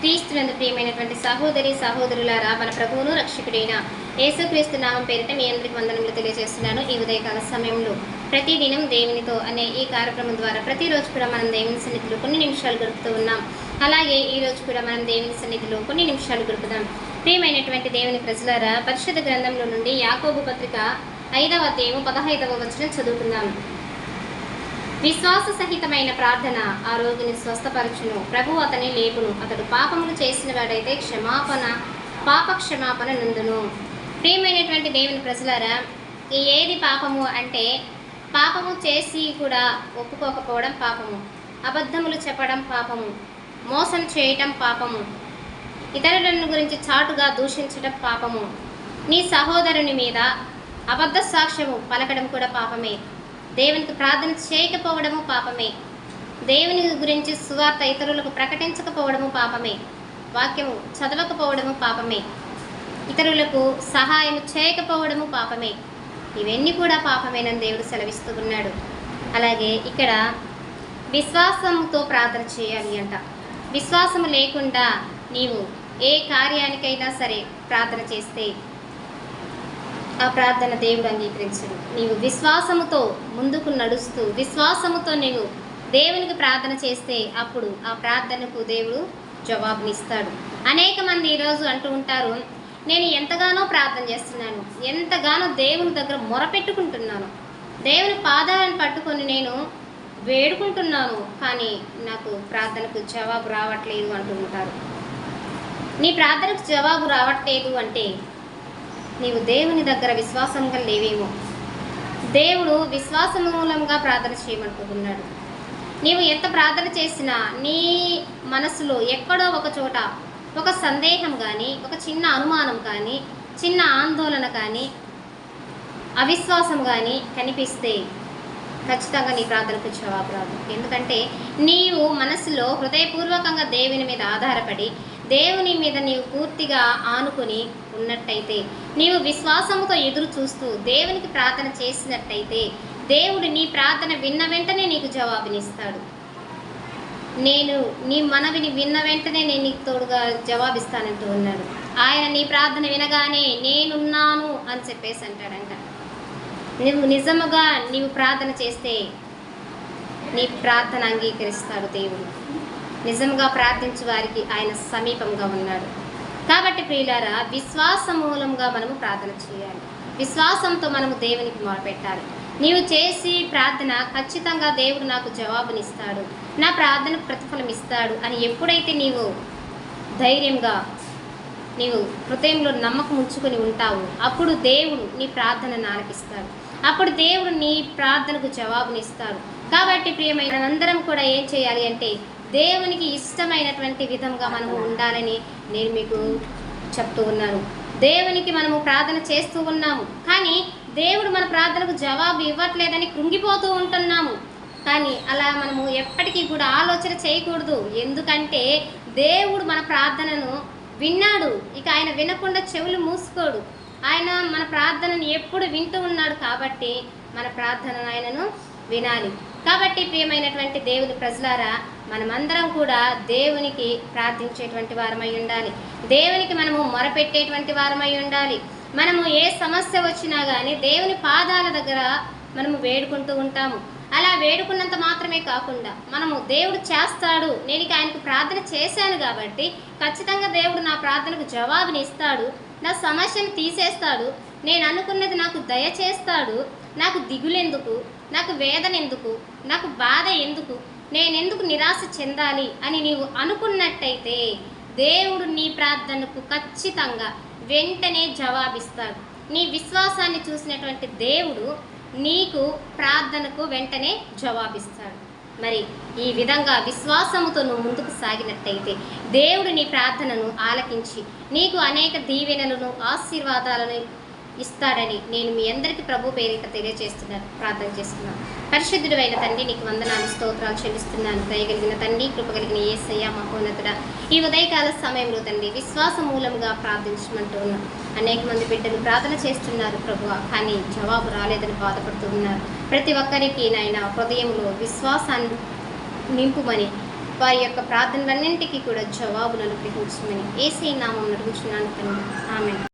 క్రీస్తునందు ప్రియమైనటువంటి సహోదరి సహోదరులారా మన ప్రభువును రక్షకుడైన యేసుక్రీస్తు నామం పేరిట మీ అందరికి వందనములు తెలియజేస్తున్నాను. ఈ ఉదయకాల సమయంలో ప్రతిదినం దేవునితో అనే ఈ కార్యక్రమం ద్వారా ప్రతిరోజు కూడా మనం దేవుని సన్నిధిలో కొన్ని నిమిషాలు గడుపుతూ ఉన్నాం. అలాగే ఈ రోజు కూడా మనం దేవుని సన్నిధిలో కొన్ని నిమిషాలు గడుపుదాం. ప్రియమైనటువంటి దేవుని ప్రజలారా పరిషత్ గ్రంథంలో నుండి యాకోబు పత్రిక ఐదవ అధ్యాయము పదహైదవ వచనం చదువుకుందాం. విశ్వాస సహితమైన ప్రార్థన ఆ రోగిని స్వస్థపరచును. ప్రభు అతని లేపును. అతడు పాపములు చేసిన వాడైతే క్షమాపణ పాప క్షమాపణ నందును. ప్రియమైనటువంటి దేవుని ప్రజలారా ఈ ఏది పాపము అంటే పాపము చేసి కూడా ఒప్పుకోకపోవడం పాపము. అబద్ధములు చెప్పడం పాపము. మోసం చేయటం పాపము. ఇతరులను గురించి చాటుగా దూషించడం పాపము. నీ సహోదరుని మీద అబద్ధ సాక్ష్యము పలకడం కూడా పాపమే. దేవునికి ప్రార్థన చేయకపోవడము పాపమే. దేవుని గురించి సువార్త ఇతరులకు ప్రకటించకపోవడము పాపమే. వాక్యము చదవకపోవడము పాపమే. ఇతరులకు సహాయం చేయకపోవడము పాపమే. ఇవన్నీ కూడా పాపమేనని దేవుడు సెలవిస్తూ ఉన్నాడు. అలాగే ఇక్కడ విశ్వాసంతో ప్రార్థన చేయాలి అంట. విశ్వాసము లేకుండా నీవు ఏ కార్యానికైనా సరే ప్రార్థన చేస్తే ఆ ప్రార్థన దేవుడు అంగీకరించడు నీవు విశ్వాసముతో ముందుకు నడుస్తూ విశ్వాసముతో నీవు దేవునికి ప్రార్థన చేస్తే అప్పుడు ఆ ప్రార్థనకు దేవుడు జవాబునిస్తాడు. అనేక మంది ఈరోజు అంటూ ఉంటారు నేను ఎంతగానో ప్రార్థన చేస్తున్నాను ఎంతగానో దేవుని దగ్గర మొరపెట్టుకుంటున్నాను దేవుని పాదాలను పట్టుకొని నేను వేడుకుంటున్నాను కానీ నాకు ప్రార్థనకు జవాబు రావట్లేదు అంటూ ఉంటారు. నీ ప్రార్థనకు జవాబు రావట్లేదు అంటే నీవు దేవుని దగ్గర విశ్వాసంగా లేవేమో దేవుడు విశ్వాస మూలంగా ప్రార్థన చేయమనుకుంటున్నాడు నీవు ఎంత ప్రార్థన చేసినా నీ మనసులో ఎక్కడో ఒక చోట ఒక సందేహం కానీ ఒక చిన్న అనుమానం కానీ చిన్న ఆందోళన కానీ అవిశ్వాసం కానీ కనిపిస్తే ఖచ్చితంగా నీ ప్రార్థనకు జవాబు రాదు. ఎందుకంటే నీవు మనసులో హృదయపూర్వకంగా దేవుని మీద ఆధారపడి దేవుని మీద నీవు పూర్తిగా ఆనుకొని ఉన్నట్టయితే నీవు విశ్వాసముతో ఎదురు చూస్తూ దేవునికి ప్రార్థన చేసినట్టయితే దేవుడు నీ ప్రార్థన విన్న వెంటనే నీకు జవాబునిస్తాడు. నేను నీ మనవిని విన్న వెంటనే నేను నీకు తోడుగా జవాబిస్తానంటూ ఉన్నాడు. ఆయన నీ ప్రార్థన వినగానే నేనున్నాను అని చెప్పేసి అంటాడంట. నువ్వు నిజముగా నీవు ప్రార్థన చేస్తే నీ ప్రార్థన అంగీకరిస్తాడు దేవుడు. నిజంగా ప్రార్థించు వారికి ఆయన సమీపంగా ఉన్నాడు. కాబట్టి ప్రియులారా విశ్వాస మూలంగా మనము ప్రార్థన చేయాలి. విశ్వాసంతో మనము దేవునికి మొదలుపెట్టాలి నీవు చేసి ప్రార్థన ఖచ్చితంగా దేవుడు నాకు జవాబునిస్తాడు. నా ప్రార్థనకు ప్రతిఫలం ఇస్తాడు అని ఎప్పుడైతే నీవు ధైర్యంగా నీవు హృదయంలో నమ్మకం ఉంచుకొని ఉంటావు అప్పుడు దేవుడు నీ ప్రార్థన నాలకిస్తాడు అప్పుడు దేవుడు నీ ప్రార్థనకు జవాబునిస్తాడు కాబట్టి ప్రియమైన అందరం కూడా ఏం చేయాలి అంటే దేవునికి ఇష్టమైనటువంటి విధంగా మనము ఉండాలని నేను మీకు చెప్తూ ఉన్నాను. దేవునికి మనము ప్రార్థన చేస్తూ ఉన్నాము. కానీ దేవుడు మన ప్రార్థనకు జవాబు ఇవ్వట్లేదని కృంగిపోతూ ఉంటున్నాము. కానీ అలా మనము ఎప్పటికీ కూడా ఆలోచన చేయకూడదు. ఎందుకంటే దేవుడు మన ప్రార్థనను విన్నాడు. ఇక ఆయన వినకుండా చెవులు మూసుకోడు. ఆయన మన ప్రార్థనను ఎప్పుడు వింటూ ఉన్నాడు కాబట్టి మన ప్రార్థనను ఆయనను వినాలి. కాబట్టి ప్రియమైనటువంటి దేవుని ప్రజలారా మనమందరం కూడా దేవునికి ప్రార్థించేటువంటి వారమై ఉండాలి. దేవునికి మనము మొరపెట్టేటువంటి వారమై ఉండాలి. మనము ఏ సమస్య వచ్చినా కానీ దేవుని పాదాల దగ్గర మనము వేడుకుంటూ ఉంటాము. అలా వేడుకున్నంత మాత్రమే కాకుండా మనము దేవుడు చేస్తాడు నేను ఆయనకు ప్రార్థన చేశాను కాబట్టి ఖచ్చితంగా దేవుడు నా ప్రార్థనకు జవాబుని ఇస్తాడు. నా సమస్యను తీసేస్తాడు. నేను అనుకున్నది నాకు దయచేస్తాడు నాకు దిగులెందుకు? నాకు వేదన ఎందుకు నాకు బాధ ఎందుకు? నేనెందుకు నిరాశ చెందాలి అని నీవు అనుకున్నట్టయితే దేవుడు నీ ప్రార్థనకు ఖచ్చితంగా వెంటనే జవాబిస్తాడు. నీ విశ్వాసాన్ని చూసినటువంటి దేవుడు నీకు ప్రార్థనకు వెంటనే జవాబిస్తాడు. మరి ఈ విధంగా విశ్వాసముతో నువ్వు ముందుకు సాగినట్టయితే దేవుడు నీ ప్రార్థనను ఆలకించి నీకు అనేక దీవెనలను ఆశీర్వాదాలను ఇస్తాడని నేను మీ అందరికీ ప్రభు పేరిట తెలియజేస్తున్నాను ప్రార్థన చేస్తున్నాను. పరిశుద్ధుడైన అయిన తండ్రి నీకు వందనాలు స్తోత్రాలు చెల్లిస్తున్నాను. దయగలిగిన తండ్రి కృపగలిగిన ఏసయ్య మహోన్నతుడ ఈ ఉదయకాల సమయంలో తండ్రి విశ్వాస మూలంగా ప్రార్థించమంటూ ఉన్నాను అనేక మంది బిడ్డలు ప్రార్థన చేస్తున్నారు ప్రభు కానీ జవాబు రాలేదని బాధపడుతూ ఉన్నారు. ప్రతి ఒక్కరికి నాయన హృదయంలో విశ్వాసాన్ని నింపుమని వారి యొక్క ప్రార్థనలన్నింటికీ కూడా జవాబులను గ్రహించమని ఏసీ నామం నడుగుచున్నాను తండ్రి. ఆమె